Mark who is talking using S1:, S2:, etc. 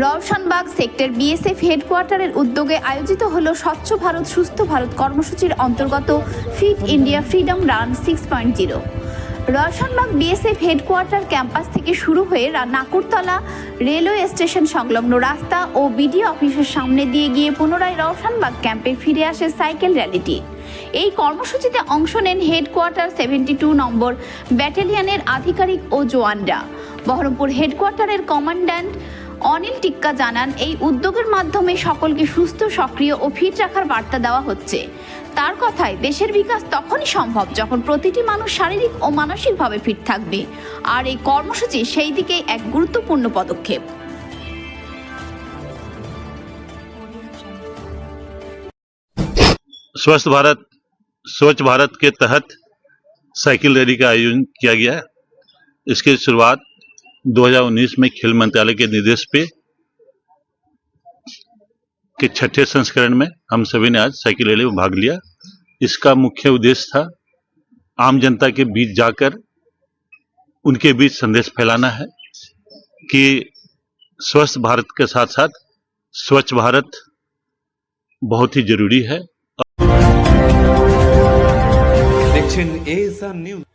S1: রওশনবাগ sector BSF হেডকোয়ার্টারের উদ্যোগে আয়োজিত হল স্বচ্ছ ভারত, সুস্থ ভারত কর্মসূচির অন্তর্গত fit India freedom run six point zero. Roshanbagh BSF headquarter campus থেকে শুরু হয়ে নাকুরতলা রেলওয়ে স্টেশন সংলগ্ন রাস্তা ও বিডিও অফিসের সামনে দিয়ে গিয়ে পুনরায় রওশনবাগ ক্যাম্পে ফিরে আসে সাইকেল র্যালিটি। এই কর্মসূচিতে অংশ নেন হেডকোয়ার্টার সেভেন্টি টু নম্বর ব্যাটালিয়নের আধিকারিক ও জওয়ানরা বহরমপুর হেডকোয়ার্টারের কমান্ড্যান্ট অনিল টিক্কা জানান এই উদ্যোগের মাধ্যমে সকলকে সুস্থ সক্রিয় ও ফিট রাখার বার্তা দেওয়া হচ্ছে তার কথায় দেশের বিকাশ তখনই সম্ভব যখন প্রতিটি মানুষ শারীরিক ও মানসিকভাবে ফিট থাকবে আর এই কর্মসূচি সেই দিকে এক গুরুত্বপূর্ণ পদক্ষেপ
S2: स्वस्थ भारत स्वच्छ भारत के तहत साइकिल रैली का आयोजन किया गया इसकी शुरुआत 2019 में खेल मंत्रालय के निर्देश पे के छठे संस्करण में हम सभी ने आज साइकिल रैली में भाग लिया। इसका मुख्य उद्देश्य था आम जनता के बीच जाकर उनके बीच संदेश फैलाना है कि स्वस्थ भारत के साथ साथ स्वच्छ भारत बहुत ही ज़रूरी है।
S3: दक्षिण न्यूज़।